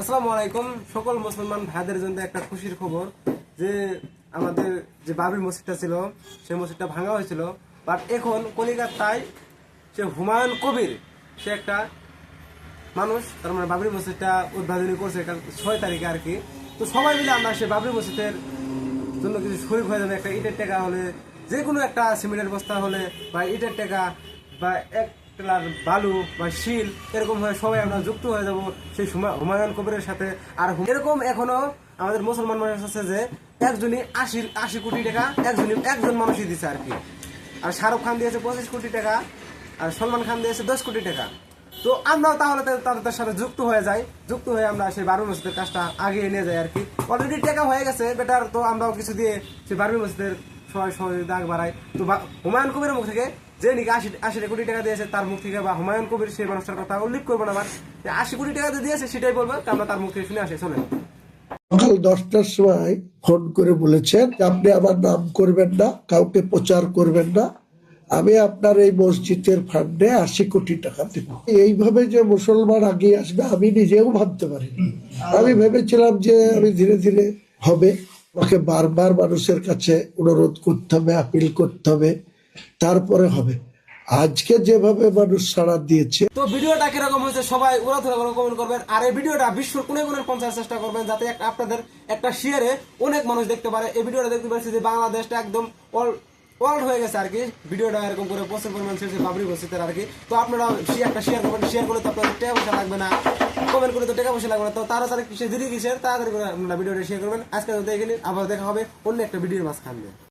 আসসালামু আলাইকুম। সকল মুসলমান ভাইদের জন্য একটা খুশির খবর যে আমাদের যে বাবরি মসজিদটা ছিল, সেই মসজিদটা ভাঙা হয়েছিল। বাট এখন কলিকাতায় সে হুমায়ুন কবির, সে একটা মানুষ, তার মানে বাবরি মসজিদটা উদ্বোধনী করছে ছয় তারিখে আর কি। তো সবাই মিলে আমরা সে বাবরি মসজিদের জন্য কিছু শরীর হয়ে যাবে, একটা ইটের টাকা হলে যে কোনো একটা সিমেন্টের বস্তা হলে বা ইটের টাকা বা এক টেলার বালু বা শিল, এরকম হয়ে সবাই আমরা যুক্ত হয়ে যাব সেই হুমায়ুন কবিরের সাথে। আর এরকম এখনও আমাদের মুসলমান মানুষ আছে যে, একজনই আশি আশি কোটি টাকা একজনই, একজন মানুষই দিছে আর কি। আর শাহরুখ খান দিয়েছে পঁচিশ কোটি টাকা, আর সলমান খান দিয়েছে দশ কোটি টাকা। তো আমরাও তাহলে তাদের সাথে যুক্ত হয়ে যাই, যুক্ত হয়ে আমরা সেই বারবি মসজিদের কাজটা আগে নিয়ে যাই আর কি। অলরেডি টাকা হয়ে গেছে, বেটার তো আমরাও কিছু দিয়ে সেই বারবি মসজিদের সবাই সহযোগিতা আগ বাড়াই তো হুমায়ুন কবিরের মুখ থেকে যে নাকি আশি আশি কোটি টাকা দিয়েছে, তার মুখ থেকে বা হুমায়ুন কবির সেই মানুষটার কথা উল্লেখ করব না আবার আশি কোটি টাকা দিয়েছে, সেটাই বলব আমরা তার মুখ থেকে শুনে আসি চলেন সকাল দশটার সময় ফোন করে বলেছেন আপনি আমার নাম করবেন না, কাউকে প্রচার করবেন না। আমি আপনার এই মসজিদের ফান্ডে আশি কোটি টাকা দেব। এইভাবে যে মুসলমান আগে আসবে, আমি নিজেও ভাবতে পারি আমি ভেবেছিলাম যে, আমি ধীরে ধীরে হবে। আমাকে বারবার মানুষের কাছে অনুরোধ করতে হবে, আপিল করতে হবে। তারপরে হবে। আজকে যেভাবে মানুষ সাড়া দিয়েছে। তো ভিডিওটা কীরকম হয়েছে সবাই ওরা ধরে কমেন্ট করবেন। আর এই ভিডিওটা বিশ্বর কোনে কোনে পৌঁছার চেষ্টা করবেন যাতে আপনাদের একটা শেয়ারে অনেক মানুষ দেখতে পারে। এই ভিডিওটা দেখতে পাচ্ছি যে বাংলাদেশটা একদম অল ওয়ার্ল্ড হয়ে গেছে আর কি ভিডিওটা এরকম করে প্রচুর পরিমাণ ছেড়েছে বাবরি মসজিদের আর কি তো আপনারা একটা শেয়ার করবেন। শেয়ার করলে তো আপনাদের টাকা পয়সা লাগবে না। কমেন্ট করলে তো টাকা পয়সা লাগবে না। তো তাড়াতাড়ি কিসে দিদি কিসের? তাড়াতাড়ি করে আপনারা ভিডিওটা শেয়ার করবেন। আজকে দেখে নিন। আবার দেখা হবে অন্য একটা ভিডিওর মাঝখানে।